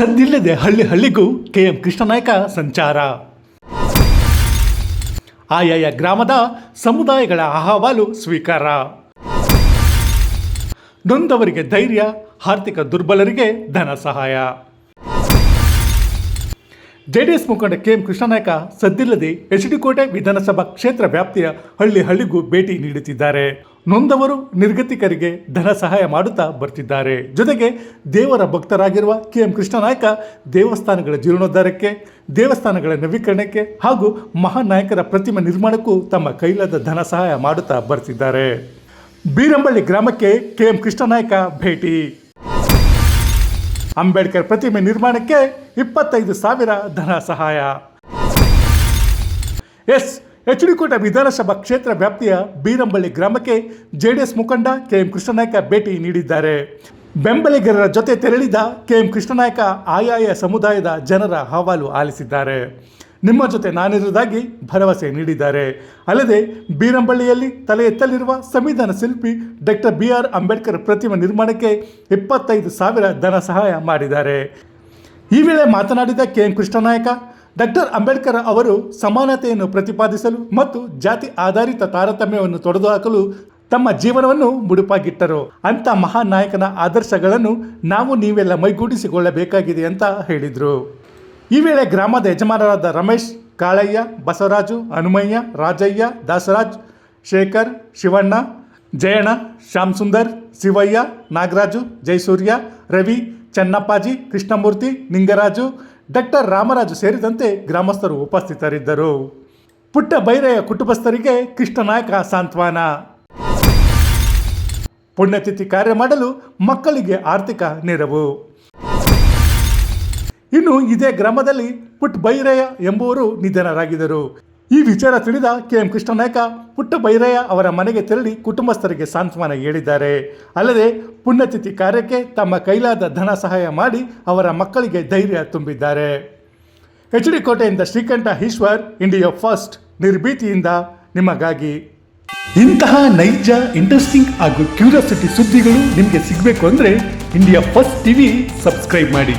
ಸದ್ದಿಲ್ಲದೆ ಹಳ್ಳಿ ಹಳ್ಳಿಗೂ K M ಕೃಷ್ಣನಾಯಕ ಸಂಚಾರ. ಆಯಾಯ ಗ್ರಾಮದ ಸಮುದಾಯಗಳ ಅಹವಾಲು ಸ್ವೀಕಾರ. ನೊಂದವರಿಗೆ ಧೈರ್ಯ, ಆರ್ಥಿಕ ದುರ್ಬಲರಿಗೆ ಧನ ಸಹಾಯ. ಜೆಡಿಎಸ್ ಮುಖಂಡ ಕೆಎಂ ಕೃಷ್ಣನಾಯಕ ಸದ್ದಿಲ್ಲದೆ ಎಚ್ ಡಿ ಕೋಟೆ ವಿಧಾನಸಭಾ ಕ್ಷೇತ್ರ ವ್ಯಾಪ್ತಿಯ ಹಳ್ಳಿ ಹಳ್ಳಿಗೂ ಭೇಟಿ ನೀಡುತ್ತಿದ್ದಾರೆ. ನೊಂದವರು ನಿರ್ಗತಿಕರಿಗೆ ಧನ ಸಹಾಯ ಮಾಡುತ್ತಾ ಬರ್ತಿದ್ದಾರೆ. ಜೊತೆಗೆ ದೇವರ ಭಕ್ತರಾಗಿರುವ ಕೆಎಂ ಕೃಷ್ಣನಾಯಕ ದೇವಸ್ಥಾನಗಳ ಜೀರ್ಣೋದ್ಧಾರಕ್ಕೆ, ದೇವಸ್ಥಾನಗಳ ನವೀಕರಣಕ್ಕೆ ಹಾಗೂ ಮಹಾನಾಯಕರ ಪ್ರತಿಮೆ ನಿರ್ಮಾಣಕ್ಕೂ ತಮ್ಮ ಕೈಲಾದ ಧನ ಸಹಾಯ ಮಾಡುತ್ತಾ ಬರ್ತಿದ್ದಾರೆ. ಬೀರಂಬಳ್ಳಿ ಗ್ರಾಮಕ್ಕೆ ಕೆಎಂ ಕೃಷ್ಣನಾಯಕ ಭೇಟಿ. ಅಂಬೇಡ್ಕರ್ ಪ್ರತಿಮೆ ನಿರ್ಮಾಣಕ್ಕೆ ಇಪ್ಪತ್ತೈದು ಸಾವಿರ ಧನ ಸಹಾಯ. ಎಸ್ ಎಚ್ ಡಿ ಕೋಟೆ ವಿಧಾನಸಭಾ ಕ್ಷೇತ್ರ ವ್ಯಾಪ್ತಿಯ ಬೀರಂಬಳ್ಳಿ ಗ್ರಾಮಕ್ಕೆ ಜೆಡಿಎಸ್ ಮುಖಂಡ ಕೆಎಂ ಕೃಷ್ಣನಾಯ್ಕ ಭೇಟಿ ನೀಡಿದ್ದಾರೆ. ಬೆಂಬಲಿಗರರ ಜೊತೆ ತೆರಳಿದ ಕೆಎಂ ಕೃಷ್ಣನಾಯ್ಕ ಆಯಾಯ ಸಮುದಾಯದ ಜನರ ಹವಾಲು ಆಲಿಸಿದ್ದಾರೆ. ನಿಮ್ಮ ಜೊತೆ ನಾನಿರುವುದಾಗಿ ಭರವಸೆ ನೀಡಿದ್ದಾರೆ. ಅಲ್ಲದೆ, ಬೀರಂಬಳ್ಳಿಯಲ್ಲಿ ತಲೆ ಎತ್ತಲಿರುವ ಸಂವಿಧಾನ ಶಿಲ್ಪಿ ಡಾಕ್ಟರ್ ಬಿ ಆರ್ ಅಂಬೇಡ್ಕರ್ ಪ್ರತಿಮೆ ನಿರ್ಮಾಣಕ್ಕೆ ಇಪ್ಪತ್ತೈದು ಸಾವಿರ ಧನ ಸಹಾಯ ಮಾಡಿದ್ದಾರೆ. ಈ ವೇಳೆ ಮಾತನಾಡಿದ K. M. Krishnanayak, doctor Ambedkar ಅವರು ಸಮಾನತೆಯನ್ನು ಪ್ರತಿಪಾದಿಸಲು ಮತ್ತು ಜಾತಿ ಆಧಾರಿತ ತಾರತಮ್ಯವನ್ನು ತೊಡೆದುಹಾಕಲು ತಮ್ಮ ಜೀವನವನ್ನು ಮುಡುಪಾಗಿಟ್ಟರು. ಅಂತ ಮಹಾನ್ ನಾಯಕನ ಆದರ್ಶಗಳನ್ನು ನಾವು ನೀವೆಲ್ಲ ಮೈಗೂಡಿಸಿಕೊಳ್ಳಬೇಕಾಗಿದೆ ಅಂತ ಹೇಳಿದರು. ಈ ವೇಳೆ ಗ್ರಾಮದ ಯಜಮಾನರಾದ ರಮೇಶ್, ಕಾಳಯ್ಯ, ಬಸವರಾಜು, ಹನುಮಯ್ಯ, ರಾಜಯ್ಯ, ದಾಸರಾಜ್, ಶೇಖರ್, ಶಿವಣ್ಣ, ಜಯಣ್ಣ ಶ್ಯಾಮ್ ಸುಂದರ್ ಶಿವಯ್ಯ, ನಾಗರಾಜು, ಜಯಸೂರ್ಯ, ರವಿ, ಚನ್ನಪ್ಪಾಜಿ, ಕೃಷ್ಣಮೂರ್ತಿ, ನಿಂಗರಾಜು, ಡಾಕ್ಟರ್ ರಾಮರಾಜು ಸೇರಿದಂತೆ ಗ್ರಾಮಸ್ಥರು ಉಪಸ್ಥಿತರಿದ್ದರು. ಪುಟ್ಟ ಬೈರೆಯ ಕುಟುಂಬಸ್ಥರಿಗೆ ಕೃಷ್ಣನಾಯಕ ಸಾಂತ್ವನ. ಪುಣ್ಯತಿಥಿ ಕಾರ್ಯ ಮಾಡಲು ಮಕ್ಕಳಿಗೆ ಆರ್ಥಿಕ ನೆರವು. ಇನ್ನು ಇದೇ ಗ್ರಾಮದಲ್ಲಿ ಪುಟ್ಟ ಬೈರಯ್ಯ ಎಂಬುವರು ನಿಧನರಾಗಿದ್ದರು. ಈ ವಿಚಾರ ತಿಳಿದ ಕೆ ಎಂ ಕೃಷ್ಣನಾಯಕ ಪುಟ್ಟ ಬೈರಯ್ಯ ಅವರ ಮನೆಗೆ ತೆರಳಿ ಕುಟುಂಬಸ್ಥರಿಗೆ ಸಾಂತ್ವನ ಹೇಳಿದ್ದಾರೆ. ಅಲ್ಲದೆ ಪುಣ್ಯತಿಥಿ ಕಾರ್ಯಕ್ಕೆ ತಮ್ಮ ಕೈಲಾದ ಧನ ಸಹಾಯ ಮಾಡಿ ಅವರ ಮಕ್ಕಳಿಗೆ ಧೈರ್ಯ ತುಂಬಿದ್ದಾರೆ. ಎಚ್ ಡಿ ಕೋಟೆಯಿಂದ ಶ್ರೀಕಂಠ ಈಶ್ವರ್, ಇಂಡಿಯಾ ಫಸ್ಟ್, ನಿರ್ಭೀತಿಯಿಂದ ನಿಮಗಾಗಿ. ಇಂತಹ ನೈಜ ಇಂಟ್ರೆಸ್ಟಿಂಗ್ ಹಾಗೂ ಕ್ಯೂರಿಯಾಸಿಟಿ ಸುದ್ದಿಗಳು ನಿಮಗೆ ಸಿಗಬೇಕು ಅಂದರೆ ಇಂಡಿಯಾ ಫಸ್ಟ್ ಟಿವಿ ಸಬ್ಸ್ಕ್ರೈಬ್ ಮಾಡಿ.